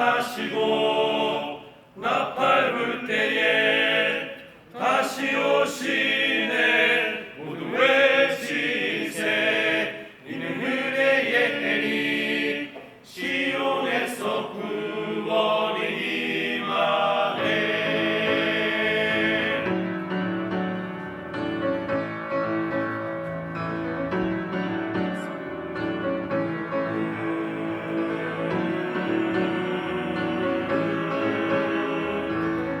하시고 나팔 불 때에 다시 오시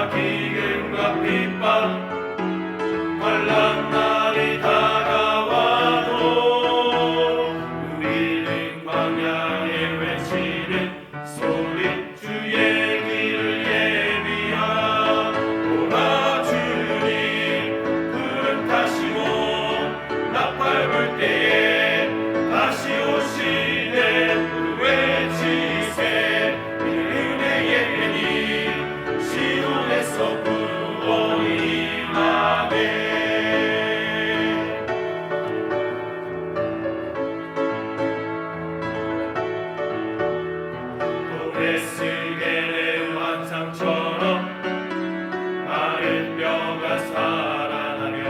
Aquí en la pipa. 에스겔의 환상처럼 마른 뼈가 살아나며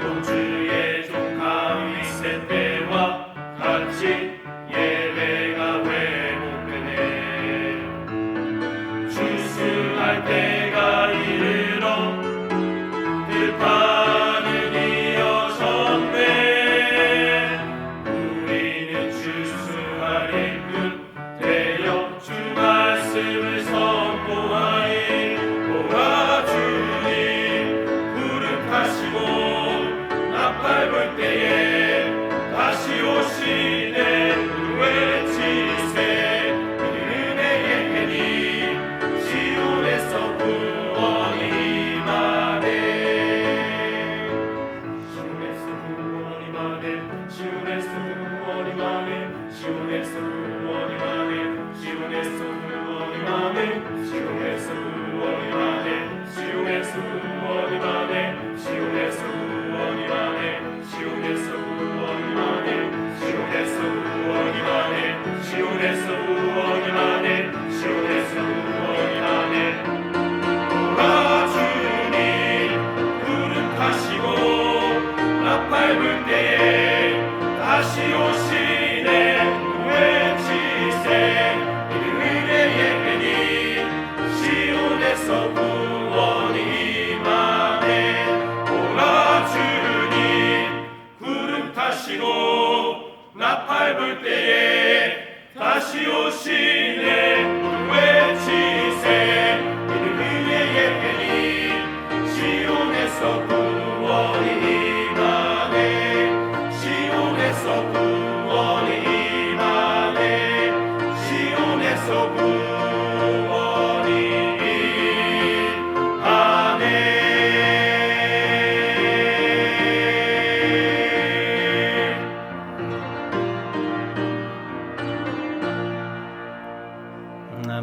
동주의 종 다윗의 때와 같이 예배가 회복되네. 출승할 때가 이르러 다시 오신 가시고 나팔 불 때에 다시 오시네.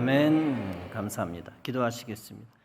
아멘. 감사합니다. 기도하시겠습니다.